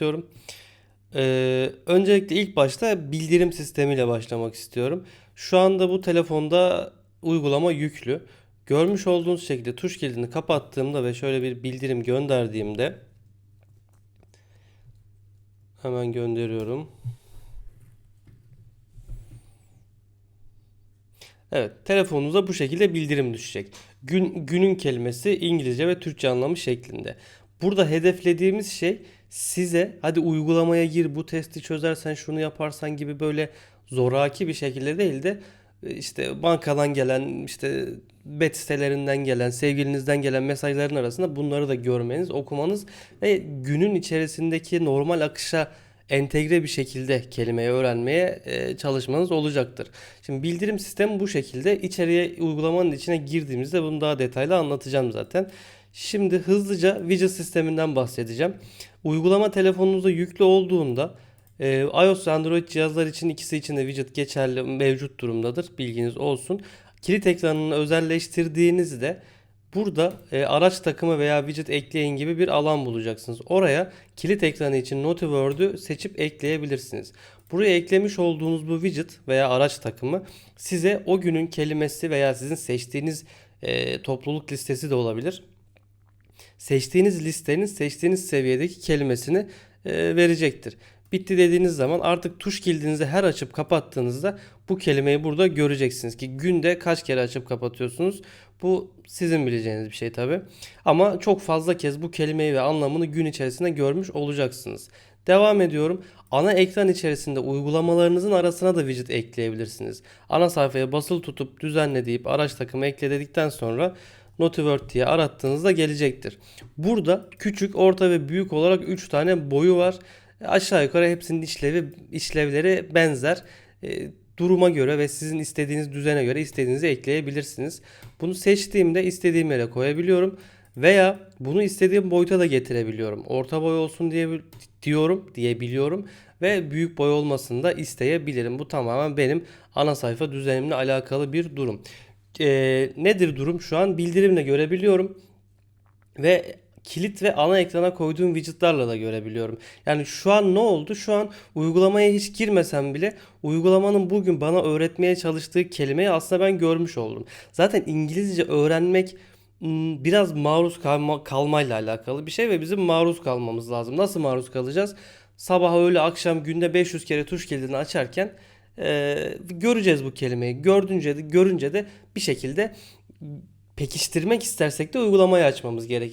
istiyorum. Ee, öncelikle ilk başta bildirim sistemiyle başlamak istiyorum. Şu anda bu telefonda uygulama yüklü. Görmüş olduğunuz şekilde tuş kilidini kapattığımda ve şöyle bir bildirim gönderdiğimde hemen gönderiyorum. Evet, telefonunuza bu şekilde bildirim düşecek. Gün, günün kelimesi İngilizce ve Türkçe anlamı şeklinde. Burada hedeflediğimiz şey size hadi uygulamaya gir bu testi çözersen şunu yaparsan gibi böyle zoraki bir şekilde değil de e, işte bankadan gelen işte bet sitelerinden gelen sevgilinizden gelen mesajların arasında bunları da görmeniz, okumanız ve günün içerisindeki normal akışa entegre bir şekilde kelimeyi öğrenmeye e, çalışmanız olacaktır. Şimdi bildirim sistemi bu şekilde. İçeriye uygulamanın içine girdiğimizde bunu daha detaylı anlatacağım zaten. Şimdi hızlıca widget sisteminden bahsedeceğim. Uygulama telefonunuzda yüklü olduğunda e, iOS ve Android cihazlar için ikisi için de widget geçerli mevcut durumdadır. Bilginiz olsun. Kilit ekranını özelleştirdiğinizde Burada e, araç takımı veya widget ekleyin gibi bir alan bulacaksınız. Oraya kilit ekranı için Notiword'ü seçip ekleyebilirsiniz. Buraya eklemiş olduğunuz bu widget veya araç takımı size o günün kelimesi veya sizin seçtiğiniz e, topluluk listesi de olabilir. Seçtiğiniz listenin seçtiğiniz seviyedeki kelimesini e, verecektir. Bitti dediğiniz zaman artık tuş kilidinizi her açıp kapattığınızda bu kelimeyi burada göreceksiniz ki günde kaç kere açıp kapatıyorsunuz. Bu sizin bileceğiniz bir şey tabi. Ama çok fazla kez bu kelimeyi ve anlamını gün içerisinde görmüş olacaksınız. Devam ediyorum. Ana ekran içerisinde uygulamalarınızın arasına da widget ekleyebilirsiniz. Ana sayfaya basılı tutup düzenle deyip araç takımı ekle dedikten sonra Notiword diye arattığınızda gelecektir. Burada küçük, orta ve büyük olarak 3 tane boyu var. Aşağı yukarı hepsinin işlevi işlevleri benzer. E, duruma göre ve sizin istediğiniz düzene göre istediğinizi ekleyebilirsiniz. Bunu seçtiğimde istediğim yere koyabiliyorum veya bunu istediğim boyuta da getirebiliyorum. Orta boy olsun diye diyorum diyebiliyorum ve büyük boy olmasını da isteyebilirim. Bu tamamen benim ana sayfa düzenimle alakalı bir durum. E, nedir durum? Şu an bildirimle görebiliyorum ve kilit ve ana ekrana koyduğum widgetlarla da görebiliyorum. Yani şu an ne oldu? Şu an uygulamaya hiç girmesem bile uygulamanın bugün bana öğretmeye çalıştığı kelimeyi aslında ben görmüş oldum. Zaten İngilizce öğrenmek ım, biraz maruz kalma, kalmayla alakalı bir şey ve bizim maruz kalmamız lazım. Nasıl maruz kalacağız? Sabah, öğle, akşam günde 500 kere tuş kilidini açarken e, göreceğiz bu kelimeyi. Gördünce de görünce de bir şekilde pekiştirmek istersek de uygulamayı açmamız gerekir.